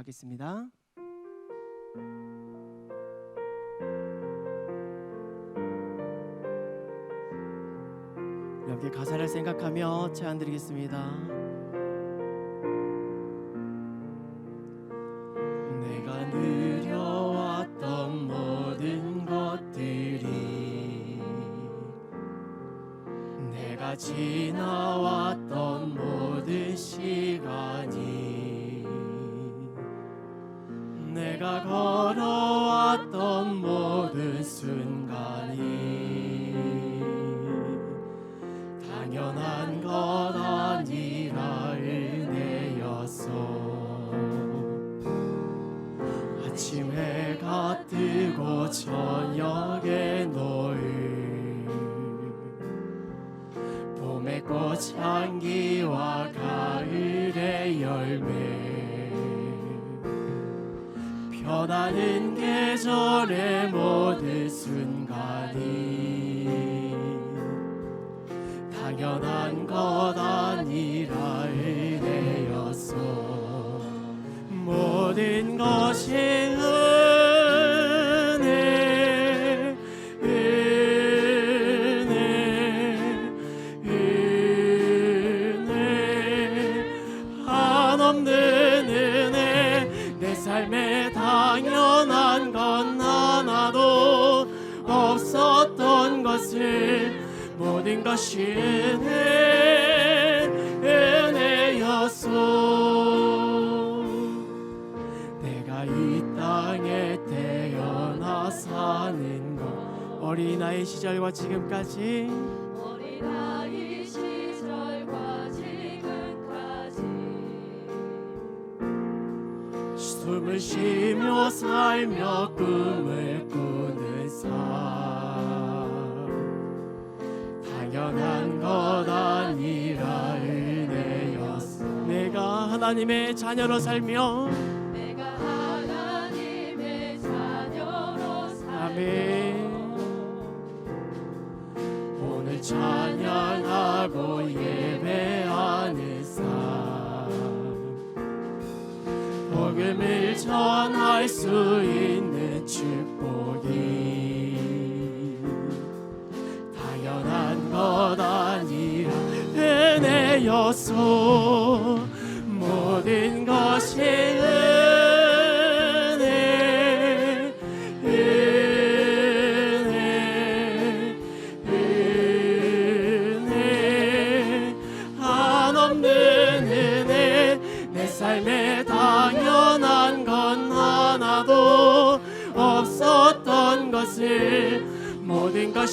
하겠습니다. 여기 가사를 생각하며 제안 드리겠습니다. 모든 순간이 당연한 것 아니라 은혜였어 아침 해가 뜨고 저녁에 노을 봄의 꽃 향기와 가을의 열매 변하는 계절의 모든 순간이 당연한 것 아니라 은혜였어 모든 것이 것이 은혜 은혜였소. 내가 이 땅에 태어나 사는 것 어린아이 시절과 지금까지. 어린아이 시절과 지금까지. 숨을 쉬며 살며 꿈을 하나님의 자녀로 살며 내가 하나님의 자녀로 아멘. 오늘 찬양하고 예배하는 삶 복음을 전할 수 있는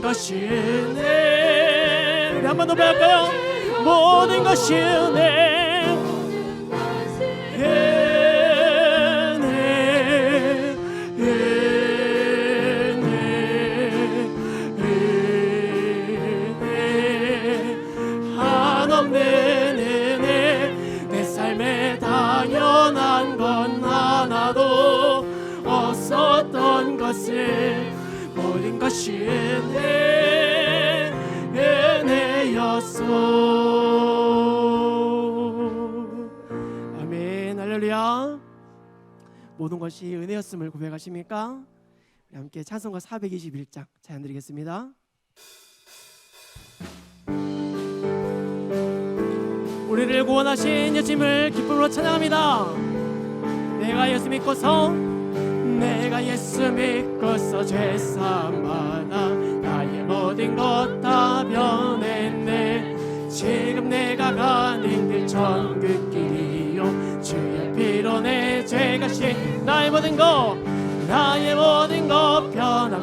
것이 은혜 우리 한번 더 배울까요? 모든 것이 은혜 은혜 은혜 내 삶에 당연한 건 하나도 없었던 것을 은혜 은혜였소. 아멘. 할렐루야. 모든 것이 은혜였음을 고백하십니까? 우리 함께 찬송가 421장 찬양 드리겠습니다. 우리를 구원하신 예수님을 기쁨으로 찬양합니다. 내가 예수 믿고서 죄사함 받아 나의 모든 것 다 변했네. 지금 내가 가는 길 천국길이요. 주의 피로 내 죄가 신 나의 모든 것 나의 모든 것 변하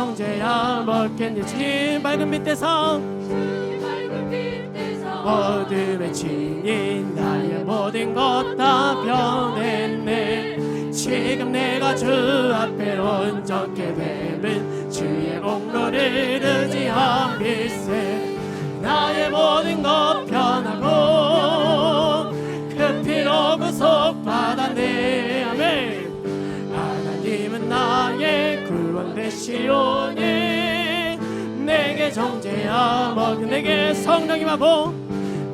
정죄야 먹겠니? 주님 밝은 빛에서. 어둠의 진인 나의 모든 것 다 변했네. 지금 내가 주 앞에 온전케 됨은 주의 공로를 의지한 빛에 나의 모든 것 변하고 오니 내게 정죄야 먹 내게 성령이 마고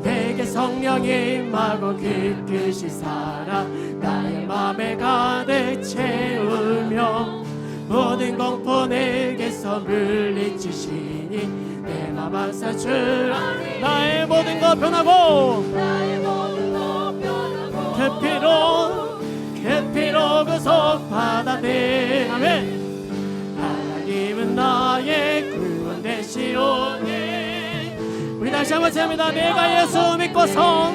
내게 성령이 임하고 깊으시 살아 나의 맘에 가득 채우며 모든 공포 내게서 물리치시니 내 맘 안사 주 나의 모든 것 변하고 나의 모든 것 변하고 그 피로 그 피로 구속 받아내 아멘 다시 한번 제합니다. 내가 예수 믿고서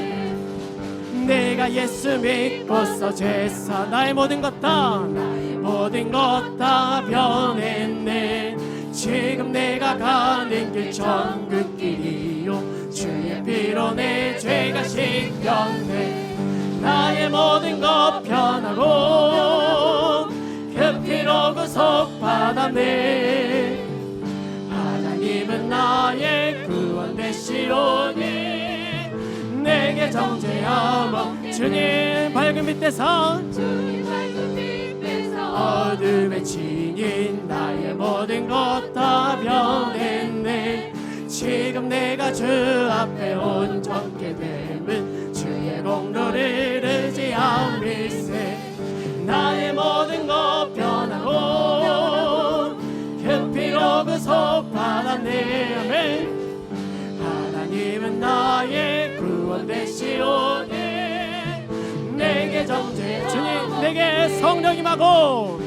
내가 예수 믿고서 죄사 나의 모든 것다 나의 모든 것 다 변했네. 지금 내가 가는 길 천국길이요. 주의 피로 내 죄가 씻겼네. 나의 모든 것 변하고 그 피로 구속 받았네 하나님은 나의 구원 되시오니 내게 정죄하며 주님 밝은 빛에서 주님 밝은 빛에서 어둠의 진인 나의 모든 것 다 변했네. 지금 내가 주 앞에 온전케 됨은 주의 공로를 내게 성령이 마고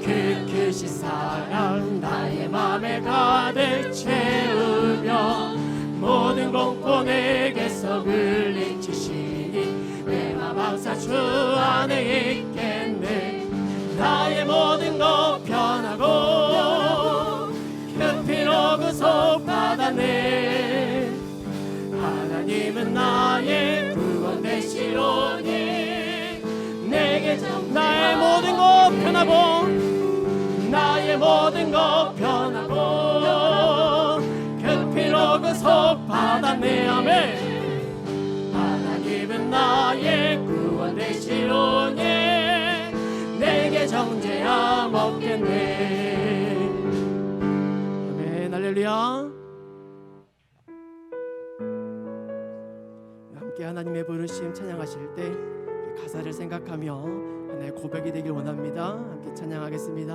그크시 사랑 나의 맘에 가득 채우며 모든 공포 내게서 물리치시니 내맘 항상 주 안에 있겠네. 나의 모든 것 것 변하고 나의 모든 것 변하고 그 피로 구속 받았네 아멘. 하나님은 나의 구원 되시오니 내게 정죄함 없겠네. 아멘 할렐루야. 함께 하나님의 부르심 찬양하실 때그 가사를 생각하며 하나의 고백이 되길 원합니다. 함께 찬양하겠습니다.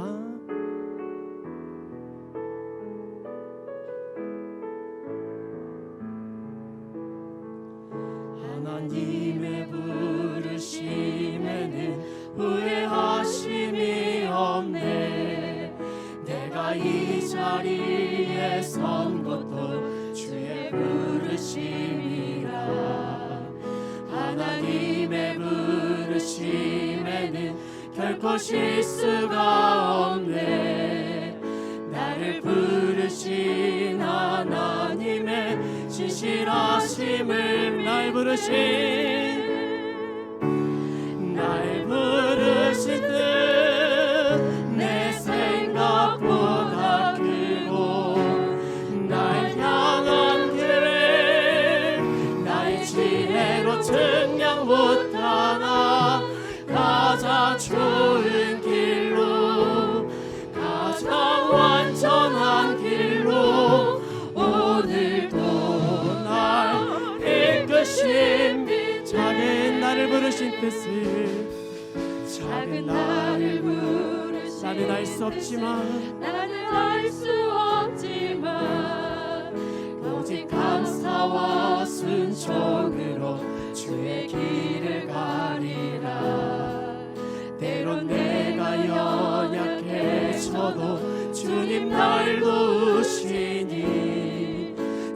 하나님의 부르심에는 후회하심이 없네 내가 이 자리에 결코 실수가 없네. 나를 부르신 하나님의 진실하심을 날 부르신 나는 알 수 없지만 나는 알 수 없지만 오직 감사와 순종으로 주의 길을 가리라. 때론 내가 연약해져도 주님 날 도우시니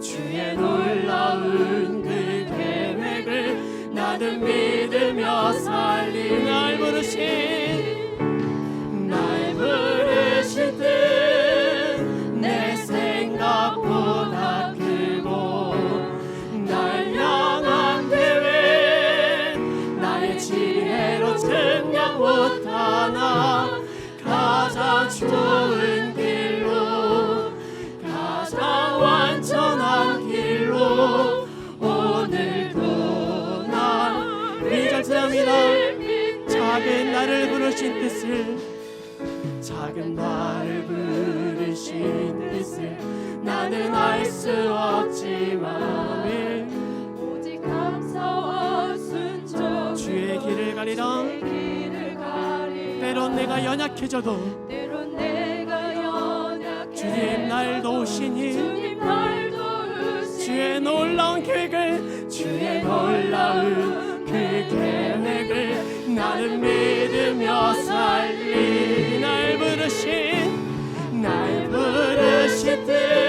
주의 놀라운 그 계획을 나는 믿으며 살리 날 부르신 못하나? 가장 좋은 길로 가장 완전한 길로 오늘도 난 위장합니다. 작은 나를 부르신 뜻을 작은 나를 부르신 뜻을 나는 알 수 없지만 오직 감사와 순종. 주의 길을 가리라. 때론 내가 연약해져도 때론 내가 연약해 주님 날 도우시니 주님 날 도우시니 주의 놀라운 계획을 주의 놀라운 그 계획을 나는 믿으며 살리. 날 부르신 날 부르신 뜻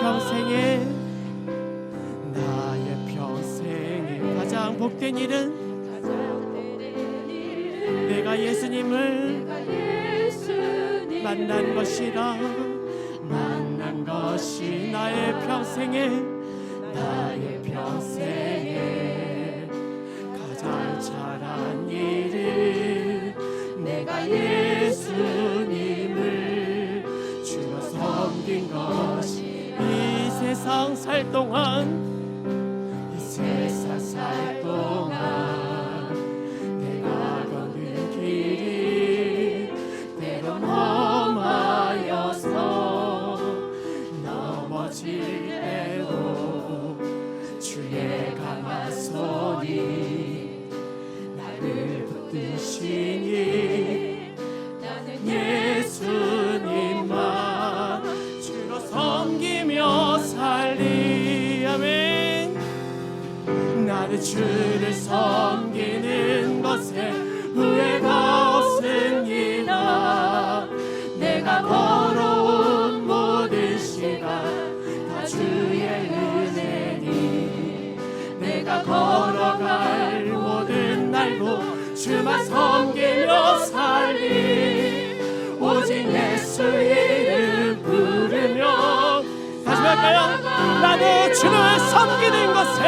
평생에 나의 평생에 가장 복된 일은 내가 예수님을 만난 것이라 만난 것이 나의 평생에 나의 평생에 가장 잘한 일은 내가 예 세상 살 동안. 이 세상 살 동안 주만 섬기며 살리 오직 예수 이름 부르며 다시 할까요? 나도 주를 섬기는 것에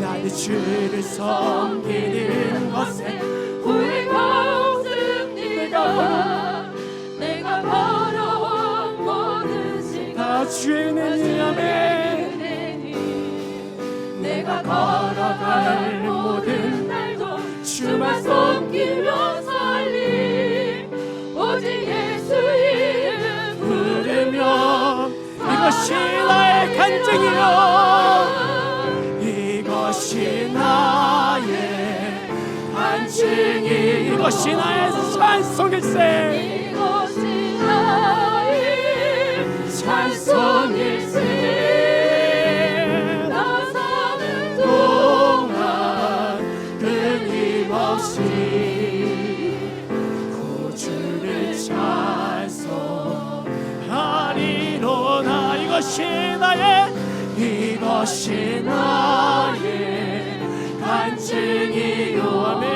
나도 주를 섬기는 것에 후회가 없습니다 내가 걸어온 모든 시간 다 주의 은혜니 내가 걸어갈 섬기며 살리 오직 예수 이름 부르며 이것이 나의 간증이요. 이것이 나의 간증이 이것이 나의 찬송일세. 이것이 나의 찬송일세 이것이 나의 이것이 나의 간증이요 아멘.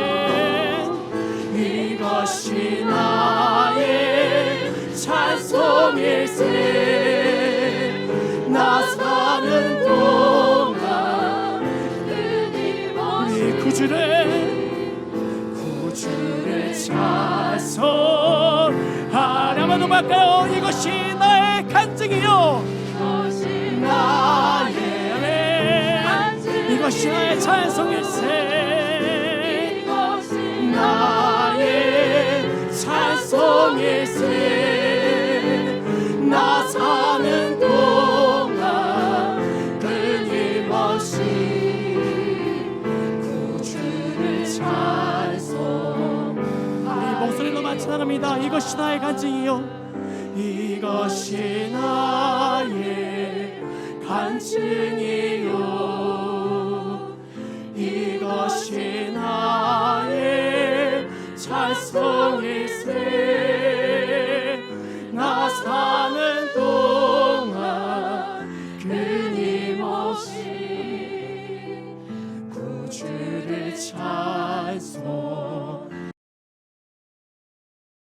이것이 나의 찬송일세 나 사는 동안 구주를 구주를 찬양합니다. 이것이 나의 간증이요. 이것이 나의 간증이요. 이것이 나의 찬송일세